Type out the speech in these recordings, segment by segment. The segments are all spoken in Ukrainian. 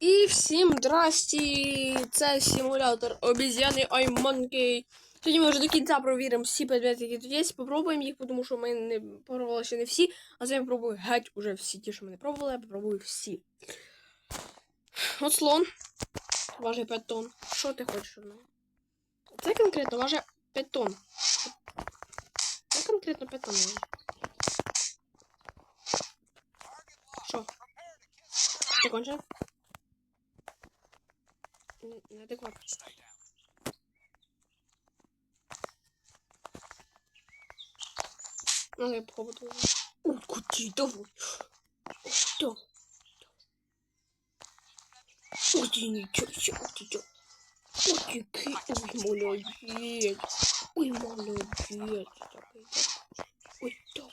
І всім здрасті! Це симулятор обіз'яни iMonkey. Сьогодні ми вже до кінця провіримо всі предмети, які тут є. Попробуємо їх, тому що ми не пробували ще не всі. А зараз я геть уже всі ті, що ми не пробували, я попробую всі. От слон. Важить 5 тонн. Що ти хочеш від мене? Це конкретно важить 5 тонн. Це конкретно 5 тонн. Що? Ти? Не- Неадекватно. Ну, я попробую. О, куди, давай. Что? Ух ты, ничего себе, ух ты, чё. Ух ты, ки- ой, молодец. Ой, молодец. Такой, да. Ой, да.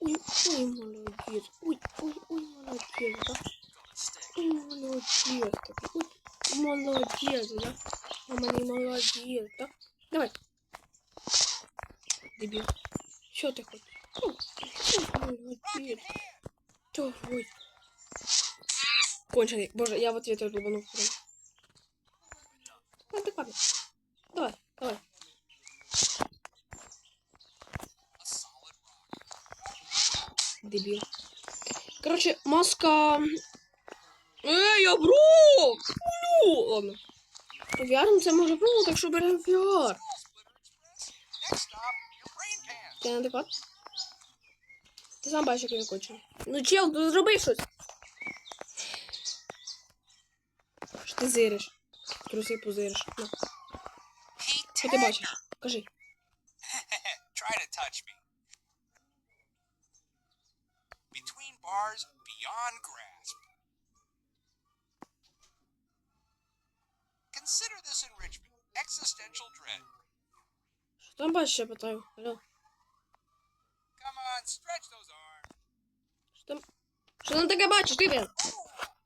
Ой, ой, молодец. Ой, ой, ой, молодец, да. Ой, молодец. Такой, ой, молодец, да. Мама не молодец, да. Давай. Дебил. Что ты хочешь? Ой, молодец. Давай. Конченый. Боже, я в ответ долбанул. Адекватно. Давай, давай. Дебил. Короче, маска... Эй, я бру! Блю! Ладно. Це може було, так що беремо VR. Ти неадекват? Ти сам бачиш, як він кончений. Ну, чел, ну зроби щось. Що ти зириш? Труси позириш. Ну. Що ти бачиш? Кажи. try to touch me. Between bars, beyond grasp. Consider this enrichment. Existential dread. Що там бачиш, я питаю? Алло. Come on, stretch those arms. Що там? Що там таке бачиш, ти блін?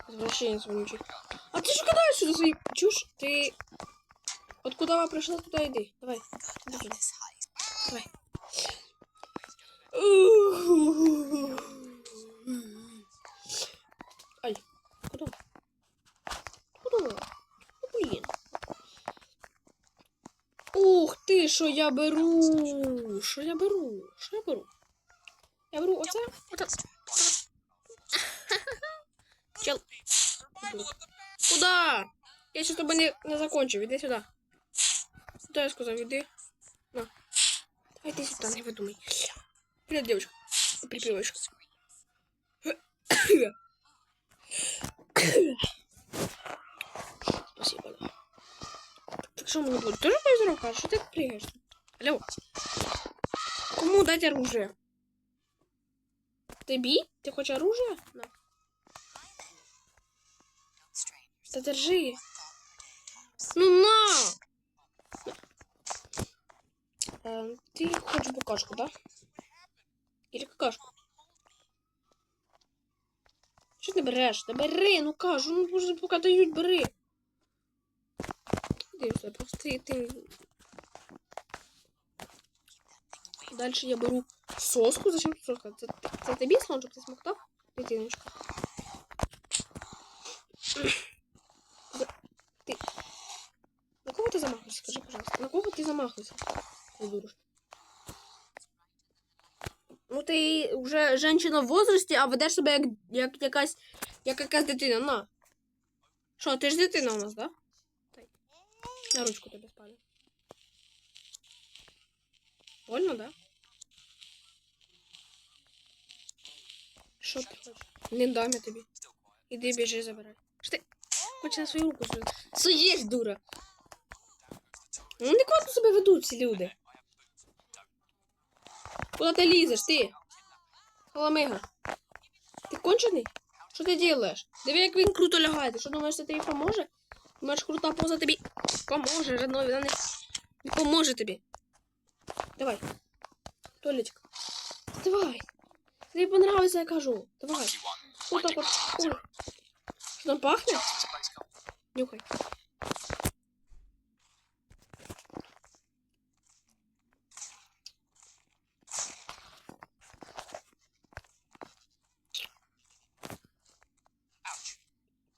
Звращенець вонючий. А ти що кидаєш сюди свої чуш? Ти... От куди прийшла, туди йди. Давай. Іди сюди. Давай. Ай, куди? Куди? Ну, Блін. Ух ти, що я беру? Що я беру? Що я беру? Я беру оце. Чел, куда? Я ще з не, не закончив, іди сюди. Куди я сказав, іди? На. Давай іди сюди, не видумай. Привет, девочка. Припевочка. Да. Что мы будем? Тоже без рука? Что ты пригаешь? Алло. Кому дать оружие? Тобі? Ти хочеш оружие? На. Та держи. Ну на! Е, ти хочеш букашку, да? Или какашку? Що ти береш? Та бери, ну кажу, ну поки дають, бери. Дивися, просто ти, ти... Дальше я беру соску. Зачем соска? Це, це тобі слончик ти смоктав? Дитиночка. Ти... На кого ти замахуєшся? Скажи, пожалуйста. На кого ти замахуєшся? Придурок. Ну ти вже жінка в возрасті, а ведеш себе як, як якась як якась дитина. На. Що, ти ж дитина у нас, да? На ручку тебе спалю. Больно, да? Що ти хочеш? Не дам я тобі. Іди біжи, забирай. Що ти? Хоче на свою руку сюди. Суєш, дура. Ну не кладно себе ведуть всі люди. Куда ти лізеш, ти? Халамига. Ти кончений? Що ти делаєш? Диви, як він круто лягає. Ти що думаєш, це тобі поможе? Думаєш, крута поза тобі поможе, жадно, вона не, не поможе тобі. Давай. Толечка. Давай. Тобі понравиться, я кажу. Давай. Вот так вот. Ой. Что там пахнет? Нюхай.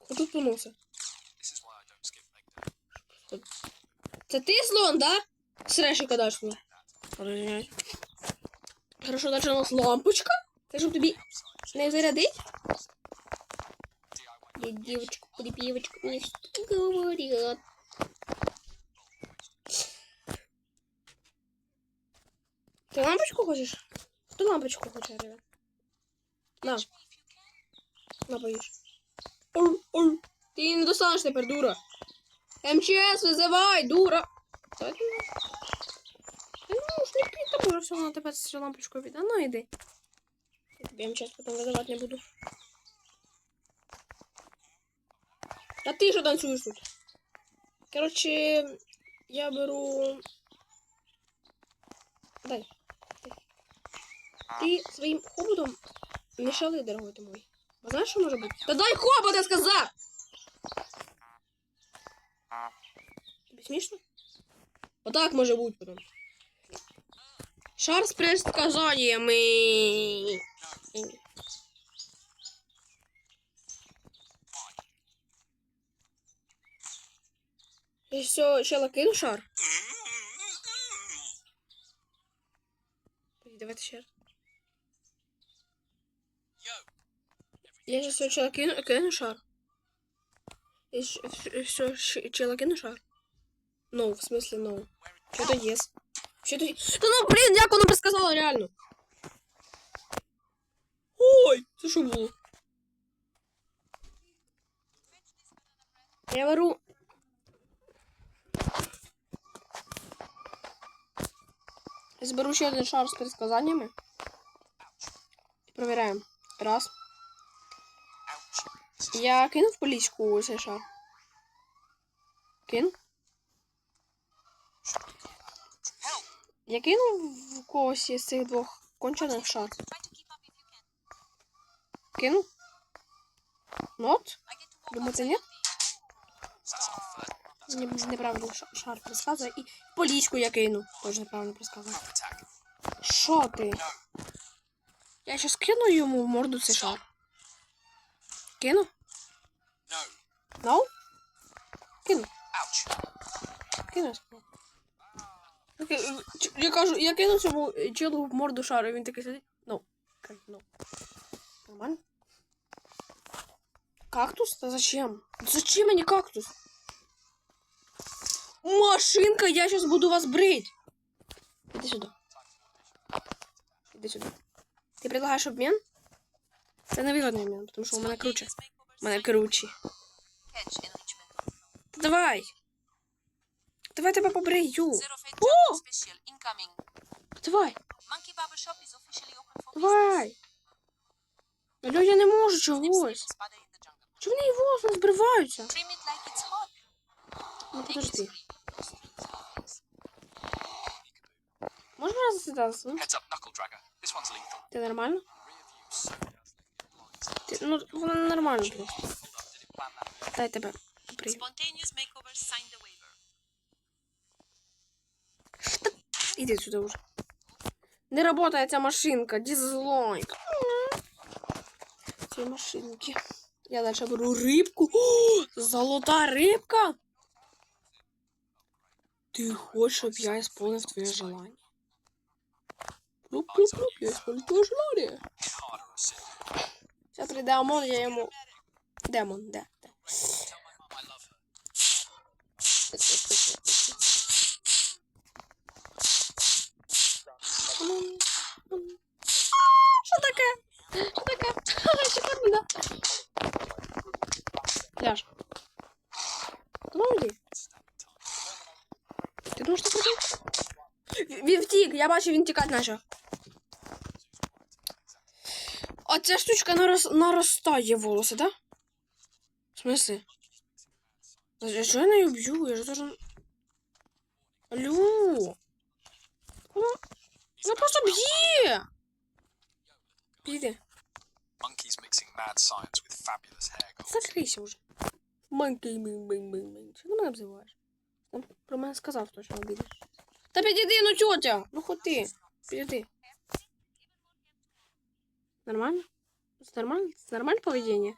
Куда поноса? Це, це ти слон, да? Среші кадаш мені. Розумію. Хорошо, далі у нас лампочка. Це щоб тобі не зарядить? Я девочку, припевочку, мне что говорят. Ты лампочку хочешь? Ты лампочку хочешь, ребят? На. На, поешь. Ой, ой. Ты не достанешь теперь, дура. МЧС вызывай, дура. Ну. Та Ну, ж не пій, там уже все, вона тебе з лампочкою відда. Ну, іди. Я МЧС потім визивати не буду. А ти що танцюєш тут? Коротше, я беру. Дай. Дай. Ти своїм хоботом не шали, дорогой ти мой. А знаєш, що може бути? Та дай хобот, я сказав! Смішно? Отак може бути потім. Шар з предсказаннями. І все, чела кину шар. Давайте ще раз. Я сейчас все чела кину, кину шар. И все чела кину шар. No, в смысле no. Что-то yes. Что-то... Да ну, блин, як воно предсказало реально. Ой, це що було? Я беру... Я зберу ще один шар з предсказаннями. І провіряємо. Раз. Я кинув в полічку цей шар. Кин? Я кинув в когось із цих двох кончених шар. Кинув? Нот? Думаєте, ні? Неправильно шар предсказує. І полічку я кинув. Теж неправильно предсказує. Що ти? Я щас кину йому в морду цей шар. Кину? No. Ну? Кину. Ouch. Кину. Окей, Я кажу, я кину цьому челу в морду шару, він такий сидить. Ну. Ну. Нормально? Кактус? Та зачем? Зачем мені кактус? Машинка, я сейчас буду вас брить. Иди сюда. Иди сюда. Ты предлагаешь обмен? Це невигодний обмен, тому що у мене круче. У мене круче. Давай. Давай тебе побрию. Oh! Special incoming. Давай. Давай. Алло, я не можу чогось. Чого вони збриваються? Like it's hot. Ну подожди. Можна раз? Ну, lethal. ти нормально? Ти, ну, воно нормально просто. Дай тебе. Побрию. Іди сюди вже. Не работає ця машинка. Дизлайк. Ці машинки. Я дальше беру рибку. О, золота рибка. Ти хочеш, щоб я исполнив твоє желання? Плюп-плюп-плюп, я исполню твоє желання. Hit harder or sit. Зараз прийде Амон, я йому... Демон, де? я бачу, він тікати почав. А ця штучка нарос... наростає волоси, да? В смысле? А що я не б'ю? Я ж должен... Алло! Вона... Вона просто б'є! Піди. Monkeys mixing mad science with fabulous hair goals. Закрийся вже. Манки, мин, мин, мин, мин. Що ти мене обзиваєш? Он про мене сказав, то, що обідеш. Та підійди, ну тьотя! Ну ходи. Підійди. Нормально? Це нормально? Це нормальне поведіння?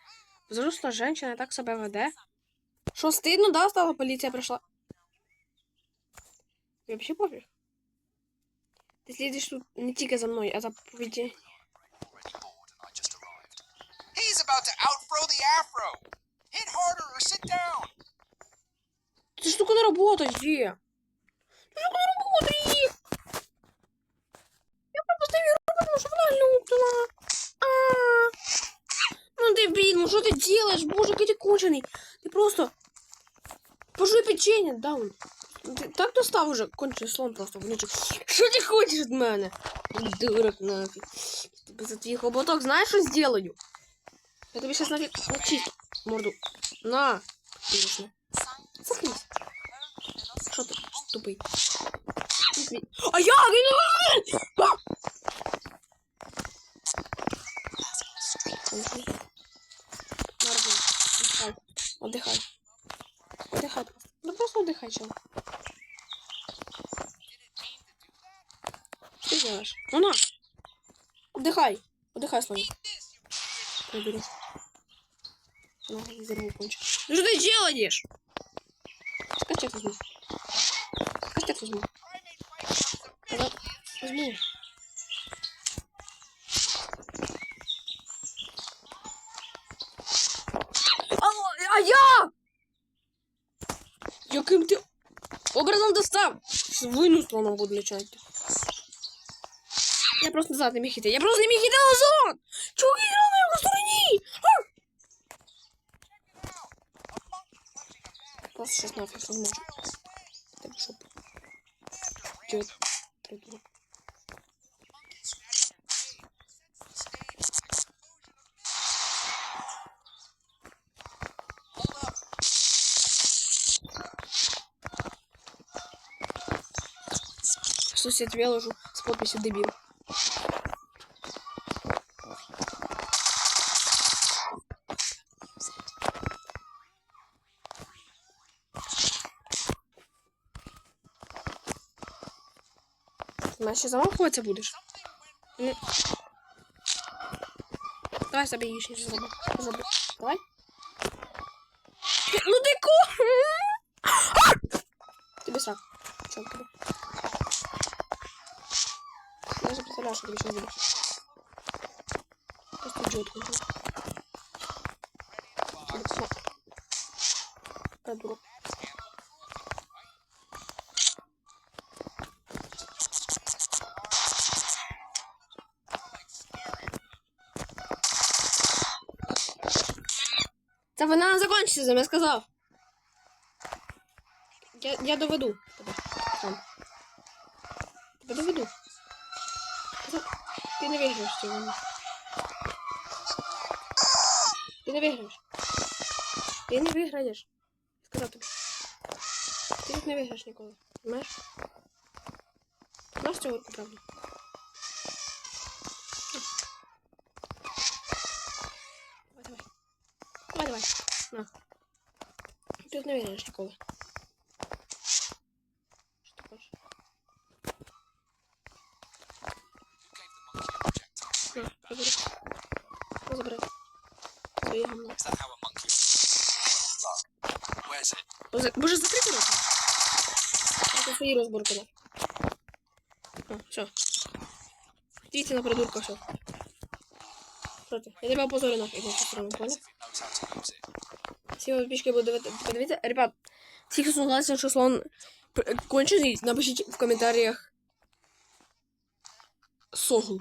Взрослая женщина так себе веде. Що, стидно, да, стало? Поліція прийшла? Тобі взагалі пофіг? Ти слідиш тут не тільки за мною, а за arrived. He's about to outthrow the afro. Hit harder or sit down. Эта штука работает, где? Эта штука не работает! Я поставила руку, потому что она лютала. А. Ну дебил, ну что ты делаешь? Боже, какой ты конченый. Ты просто... Пожуй печенье, даун. Ти так достав уже кончений слон просто внучок. Що ти хочеш від мене? Дурак нафіг. Тобі за твій хоботок знаєш, що зроблю? Я тобі щас нафіг начистю морду. На, Конечно. Scientists Заткнись. Іди. А я А! Отдыхай. Отдыхай. Ну просто отдыхай, чел. Что ты делаешь? Ну на. Отдыхай. Отдыхай, слоник. Пойду. Ну, взорву кончик. Ну что ты делаешь? Костяк возьму. Костяк возьму. Тогда возьму. А, а я! Яким ти образом достав? Свину буду лічати. Я просто назад не міг іти. Я просто не міг іти назад! Чого я на його стороні? Просто сейчас нафиг не. идет. Придурок. Сусід виложу з подписью дебил? Ще замахуватися будеш? Ні. Давай собі їжі зроби. Зроби. Давай. Ти- Ну ти ко? А! Тобі срак. Чо тобі? Я вже представляю, що тобі ще буде. Просто ідіот кончений. Тобі срак. Придурок. Та вона не закінчиться, я сказав. Я, я доведу тебе сам. Тебе доведу. Ти не виграєш цього. Ти не виграєш. Ти не виграєш. Сказав тобі. Ти тут не виграєш ніколи. Знаєш? Знаєш цього правду? Давай, давай. Давай, давай. На. Тут не виграєш ніколи. Що ти хочеш? На, забери. На, забери. Своє гамно. Боже, закрити рота. Це свої розборки. на. А, все. Дивіться на придурка, все. Що ти? Я тебе опозорю нафіг, якщо сторону, понял? If it knows how to use it. Всі подписчики будуть дивити- подивіться. Ребят, всі, хто согласен, що слон п- кончений, напишіть в коментарях согл.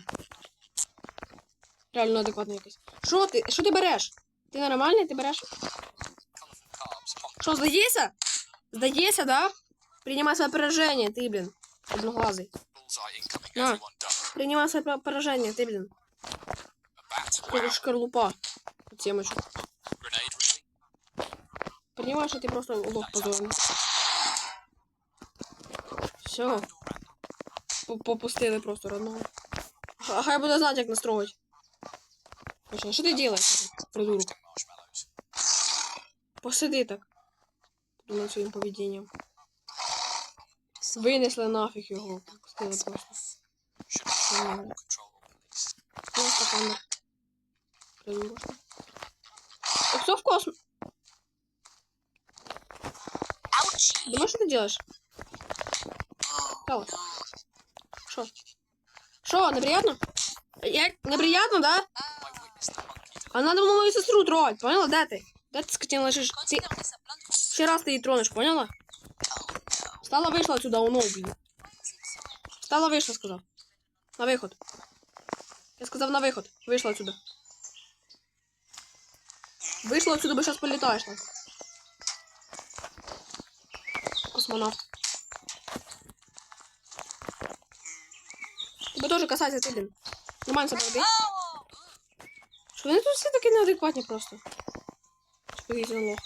Реально адекватно якийсь. Що ти? Що ти береш? Ти нормальний? Ти береш? Colourful carbs, pocket Що, здається? Здається, да? Принимай своє пораження, ти, блін. Одноглазий. bullseye incoming. На. Everyone done. Принимай своє пораження, ти, блін. A bat. Ти Wow. шкарлупа. Темочку. Принимай, що ти просто лох позорний. Все. Попустили просто родного. А хай буде знати, як настроїть. Точно, що ти робиш, придурок? Посиди так. Думаю своїм поведінням. Винесли нафіг його. Пустили просто. Should be Нормально. more control release. Просто камер. Придурок. Так все в космос. Ouchie! Думаешь, что ты делаешь? Стало. Що? Що, неприятно? Як? Неприятно, да? I witnessed the monkey А надо було мою сестру трогать, поняла? Де ти? Де ти скотина лежиш? Ти Consider this a blunt ще раз ти її тронеш, поняла? Встала, вийшла отсюда, оно блін. Встала, вийшла, сказав. На виход. Я сказав на виход. Вийшла отсюда. Вийшла отсюда, бо зараз політаєш там. Космонавт. Тебе теж касається ти, блін. Нормально себе веди. Що вони тут всі такі неадекватні просто? Спокійно лох.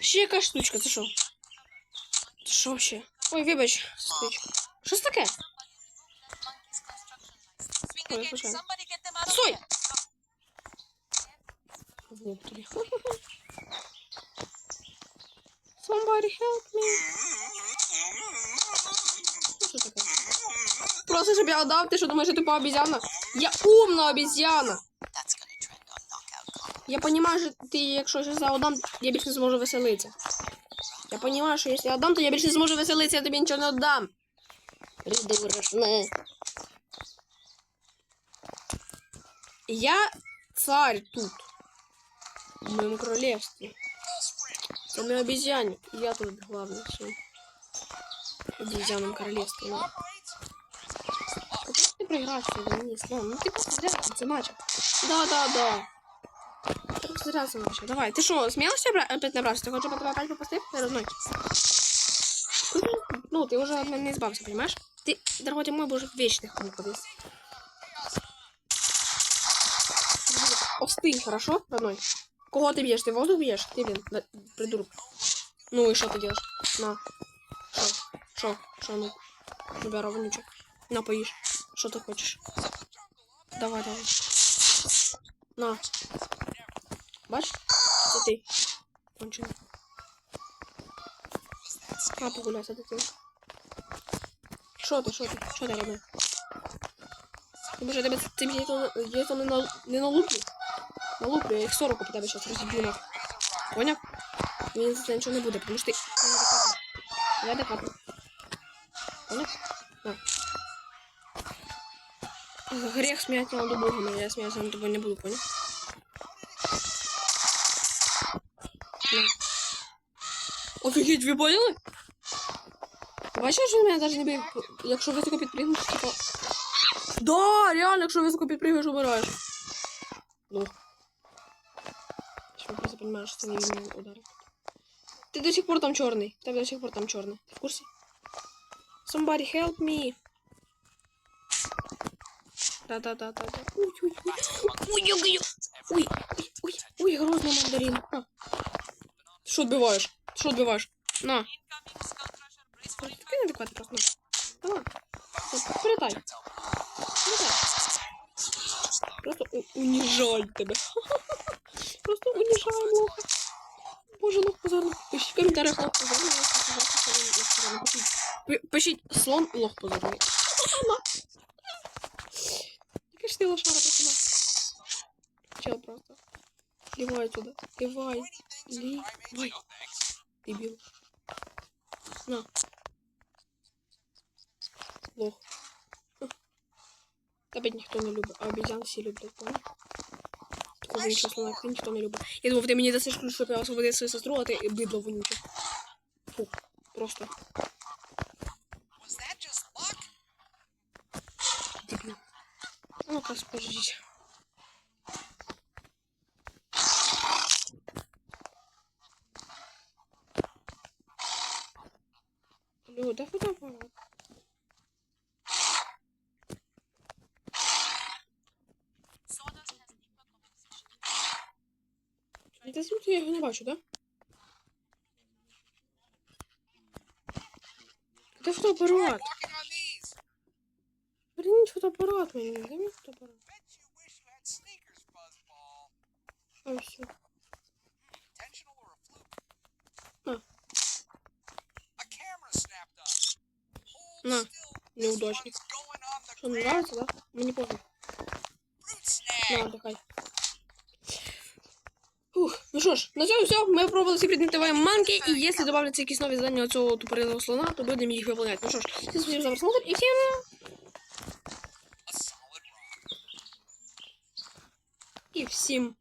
Ще яка штучка, це що? Це що ще? Ой, вибач, сестричка. Що це таке? Ой, Стой! Somebody help me. Просто щоб я отдав, ти що думаєш, ти по обезьяна? Я умна обезьяна. Я понимаю, що ти, якщо зараз отдам, я більше не зможу веселитися. Я понимаю, що якщо я отдам, то я більше не зможу веселитися, я тобі нічого не віддам. Придурочне. Я царь тут. В моєму королевстві. Це не обезьянник. І я тут главний в цьому обезьянном королевстві. Ну. А ти ж ти проіграв сьогодні, ні, слон. Ну ти просто зря це матч. Да, да, да. Ты просто зря це матч. Давай, ты что, смелости опра- опять набрался? Ты хочешь потом опять попустить на родной? Ну, ты уже от меня не избавься, понимаешь? Ты, дорогой ты мой, будешь в вечных муках. Остынь, хорошо, родной? Кого ты бьешь? Ты воздух бьешь? Ты, блин, да, придурок. Ну и что ты делаешь? На. Шо? Шо? Шо, ну? Набирай вонючек. На, поешь. Что ты хочешь? Давай, давай. На. Бач? Це ти. Кончений. А, погуляй, це ти. Що ти, що ти? Що ти робив? Тому що я тебе цим яйцом, яйцом не, на, не Налуплю. Налуплю, я їх 40 по тебе зараз розіб'ю на. Поняв? Мені за це не буде, тому що ти неадекватний. Неадекватний. Поняв? На. Грех сміяти над а я сміятися над тобою не буду, поняв? На. Офігеть, ви поняли? Бачиш, що мене навіть не бив, якщо високо підпригнеш, типа. Да, реально, якщо високо підпригуєш, умираєш. Ну. Що просто розумієш, що це не він удар. Ти до сих пор там чорний. В Тебе до сих пор там чорний. Ти в курсі? Somebody help me. Да-да-да-да-да. Ой, ой, ой. Ой, ой, ой. Ой, ой, ой, ой, грозный мандарин. На. Ти що відбиваєш? Ти що відбиваєш? На. Incoming Skull Crusher. Brace for impact. Ти неадекватно просто. На. Давай. От, Передай. Передай. Просто у- унижай тебе. Просто унижай лоха. Боже, лох позорний. Пишіть в коментарях лох позорний. лох позорний, лох позорний, лох позорний. Пишіть. Пи- Пишіть слон лох позорний. На. Яка ж ти лошара просто на. Чел просто. Сливай отсюда. Сливай. Сливай. Дебил. На. Лох. Опять никто не любит. А обезьян все любят, понял? Нічого слова, ти ніхто не любить. Я думав, ти мені дасиш ключ, щоб я освободив свою сестру, а ти бидло вонюче. Фу, просто just. Ну-ка, спождіть. Люда, куда пора? Це звідти я його не бачу, да? Де фотоапарат? Walking on these. Верніть фотоапарат мені, дай мені фотоапарат. Bet you wish you had sneakers, Buzzball. А все. Intentional or a fluke? Huh. A camera snapped up. Hold No, still. неудачник. This one's going on the Що, не ground. нравится, да? Мені пофіг. Fruit snag. На, отдыхай. Фух, ну що ж, на цьому все. Ми пробували всі предмети манки, і якщо додавляться якісь нові задання цього тупорилого слона, то будемо їх виконувати. Ну що ж, всім спасибо за просмотр і всім... І всім